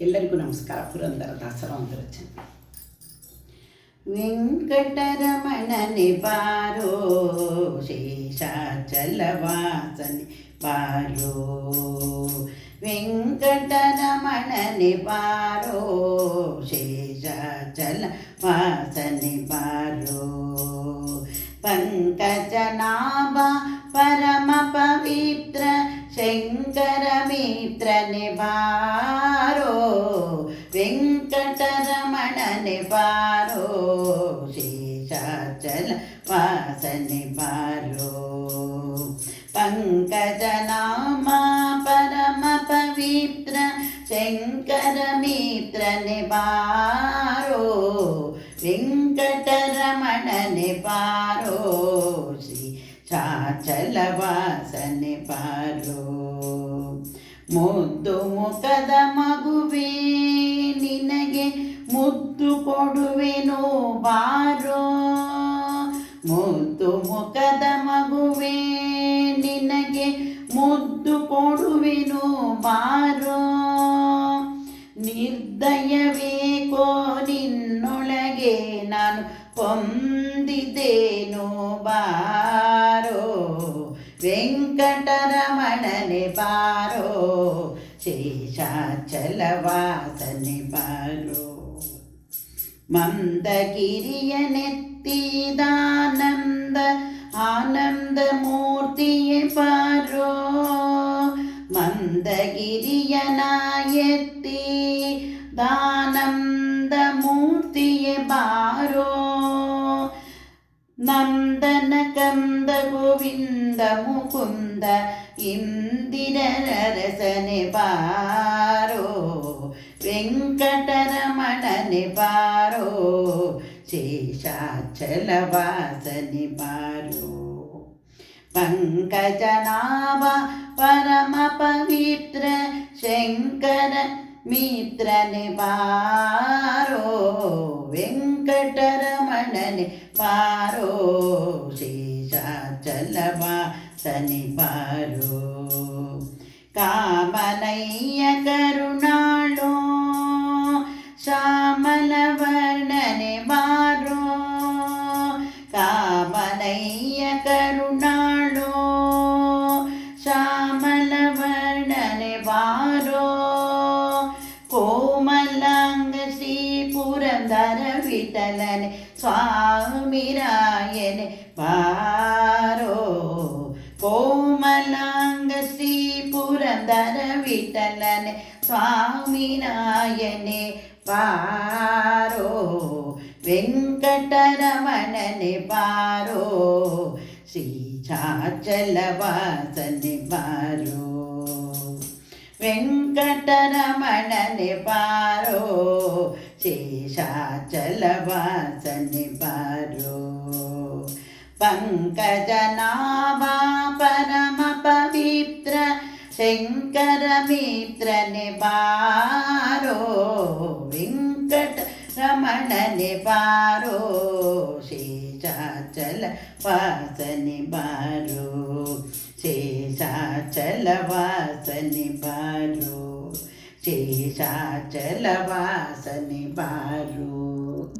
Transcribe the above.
ಎಲ್ಲರಿಗೂ ನಮಸ್ಕಾರ ಪುರಂದರ ದಾಸರ ಒಂದರಚನ ವೆಂಕಟರಮಣನೆ ಬಾರೋ ಶೇಷಾಚಲವಾಸನೆ ಬಾರೋ ವೆಂಕಟರಮಣನೆ ಬಾರೋ ಶೇಷಾಚಲ ವಾಸನೆ ಬಾರೋ ಪಂಕಜನಾಭ ಪರಮ ಪವಿತ್ರ శంకర మిత్రని బారో వెంకటరమణని బారో శేషాచల వాసని బారో పంకజనామా పరమ పవిత్ర శంకర మిత్రని బారో వెంకటరమణని బారో శ్రీ ಶ್ರೀ ಚಾಚಲವಾಸನೆ ಬಾರೋ ಮುದ್ದು ಮುಖದ ಮಗುವೇ, ನಿನಗೆ ಮುದ್ದು ಕೊಡುವೆನೋ ಬಾರೋ. ಮುದ್ದು ಮುಖದ ಮಗುವೇ, ನಿನಗೆ ಮುದ್ದು ಕೊಡುವೆನೋ ಬಾರೋ. ನಿರ್ದಯವೇಕೋ ನಿನ್ನೊಳಗೆ ನಾನು ಹೊಂದಿದ್ದೇನೋ ಬಾರೋ ವೆಂಕಟರಮಣನೆ ಬಾರೋ ಶೇಷಾಚಲವಾಸನೆ ಬಾರೋ ಮಂದಗಿರಿಯ ನೆತ್ತಿದಾನಂದ ಆನಂದ ಮೂರ್ತಿಯೇ ಬಾರೋ ಮಂದಗಿರಿಯ ನಾಯತ್ತಿ ದಾನಂದ ಮೂರ್ತಿಯೇ ಬಾರೋ ನಂದನ ಕಂದ ಗೋವಿಂದ ഗോവിന്ദ മുകുന്ദ ഇന്ദിരരസനെ പാരോ വെങ്കടരമണനെ പാരോ ശേഷാചലവാസനെ പാരോ പങ്കജനാഭ പരമ പവിത്ര ശങ്കര മിത്രനെ പാരോ വെങ്കടരമണനെ പാ చలమా తనిపారు కామనయ్య కరుణాళో శ్యామల వర్ణని మారో. కామనయ్య కరుణాళో శ్యామల వర్ణని మారో. కోమలాంగ శ్రీ పురంధర విఠలని స్వామిరాయని బా తలనే స్వామి నాయనే పారో వెంకటరమణని పారో శ్రీచాచలవాసని పారో వెంకటరమణని పారో శేషాచలవాసని పారో పంకజనాభా పరా శంకర మిత్ర నివారో వెంకట రమణ నివారో శేషాచల వాస నివారో శేషాచల వాస నివారో శేషాచల వాస నివారో